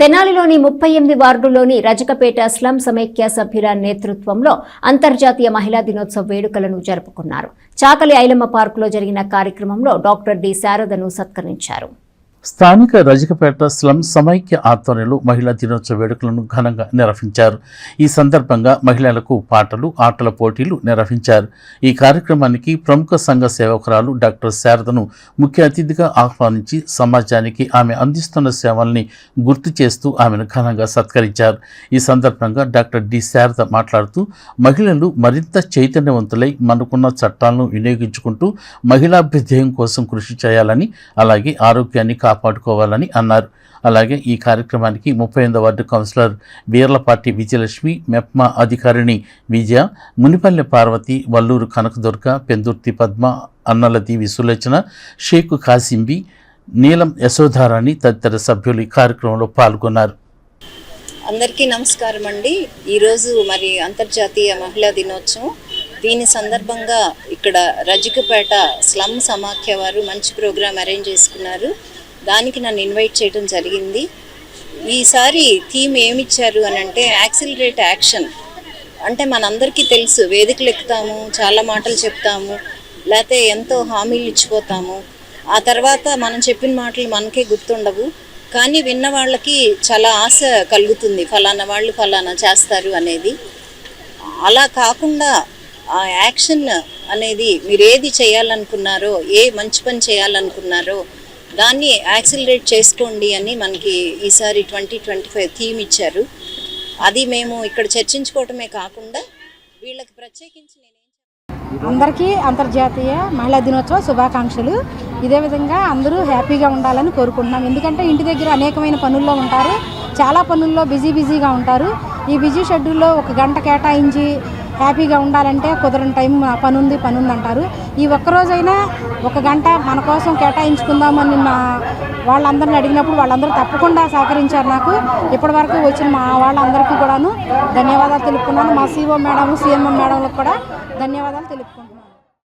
తెనాలిలోని ముప్పై ఎనిమిది వార్డులోని రజకపేట స్లం సమైక్య సభ్యుల నేతృత్వంలో అంతర్జాతీయ మహిళా దినోత్సవ వేడుకలను జరుపుకున్నారు. చాకలి ఐలమ్మ పార్కులో జరిగిన కార్యక్రమంలో డాక్టర్ డి. శారదను సత్కరించారు. స్థానిక రజకపేట స్లమ్ సమైక్య ఆధ్వర్యంలో మహిళా దినోత్సవ వేడుకలను ఘనంగా నిర్వహించారు. ఈ సందర్భంగా మహిళలకు పాటలు ఆటల పోటీలు నిర్వహించారు. ఈ కార్యక్రమానికి ప్రముఖ సంఘ సేవకురాలు డాక్టర్ శారదను ముఖ్య అతిథిగా ఆహ్వానించి సమాజానికి ఆమె అందిస్తున్న సేవల్ని గుర్తు చేస్తూ ఆమెను ఘనంగా సత్కరించారు. ఈ సందర్భంగా డాక్టర్ డి శారద మాట్లాడుతూ మహిళలు మరింత చైతన్యవంతులై మనకున్న చట్టాలను వినియోగించుకుంటూ మహిళాభ్యుదయం కోసం కృషి చేయాలని అలాగే ఆరోగ్యాన్ని కాపాడుకోవాలని అన్నారు. అలాగే ఈ కార్యక్రమానికి ముప్పై ఎనిమిదో వార్డు కౌన్సిలర్ వీర్లపాటి విజయలక్ష్మి మెప్మా అధికారిణి విజయ మునిపల్లె పార్వతి వల్లూరు కనకదుర్గ పెందుర్తి పద్మ అన్నలది విసులోచన షేక్ కాసింబి నీలం యశోధారాణి తదితర సభ్యులు ఈ కార్యక్రమంలో పాల్గొన్నారు. అందరికీ నమస్కారం అండి. ఈరోజు మరి అంతర్జాతీయ మహిళా దినోత్సవం. దీని సందర్భంగా ఇక్కడ రజికపేట స్లమ్ సమాఖ్య వారు మంచి ప్రోగ్రాం అరేంజ్ చేసుకున్నారు. దానికి నన్ను ఇన్వైట్ చేయడం జరిగింది. ఈసారి థీమ్ ఏమిచ్చారు అని అంటే యాక్సిలరేట్ యాక్షన్. అంటే మనందరికీ తెలుసు వేదికలు ఎక్కుతాము చాలా మాటలు చెప్తాము లేకపోతే ఎంతో హామీలు ఇచ్చిపోతాము. ఆ తర్వాత మనం చెప్పిన మాటలు మనకే గుర్తుండవు. కానీ విన్న వాళ్ళకి చాలా ఆశ కలుగుతుంది. ఫలానా వాళ్ళు ఫలానా చేస్తారు అనేది. అలా కాకుండా ఆ యాక్షన్ అనేది మీరు ఏది చేయాలనుకున్నారో ఏ మంచి పని చేయాలనుకున్నారో దాన్ని యాక్సిలరేట్ చేసుకోండి అని మనకి ఈసారి ట్వంటీ ట్వంటీ ఫైవ్ థీమ్ ఇచ్చారు. అది మేము ఇక్కడ చర్చించుకోవటమే కాకుండా వీళ్ళకి ప్రత్యేకించి అందరికీ అంతర్జాతీయ మహిళా దినోత్సవ శుభాకాంక్షలు. ఇదే విధంగా అందరూ హ్యాపీగా ఉండాలని కోరుకుంటున్నాం. ఎందుకంటే ఇంటి దగ్గర అనేకమైన పనుల్లో ఉంటారు. చాలా పనుల్లో బిజీ బిజీగా ఉంటారు. ఈ బిజీ షెడ్యూల్లో ఒక గంట కేటాయించి హ్యాపీగా ఉండాలంటే కుదరని టైం ఆ పని ఉంది పని ఉంది అంటారు ఈ ఒక్కరోజైనా ఒక గంట మన కోసం కేటాయించుకుందామని మా వాళ్ళందరిని అడిగినప్పుడు వాళ్ళందరూ తప్పకుండా సహకరించారు నాకు. ఇప్పటివరకు వచ్చిన మా వాళ్ళందరికీ కూడాను ధన్యవాదాలు తెలుపుకున్నాను మా సీఓ మేడం సీఎంఎం మేడంలకు కూడా ధన్యవాదాలు తెలుపుకుంటున్నాను.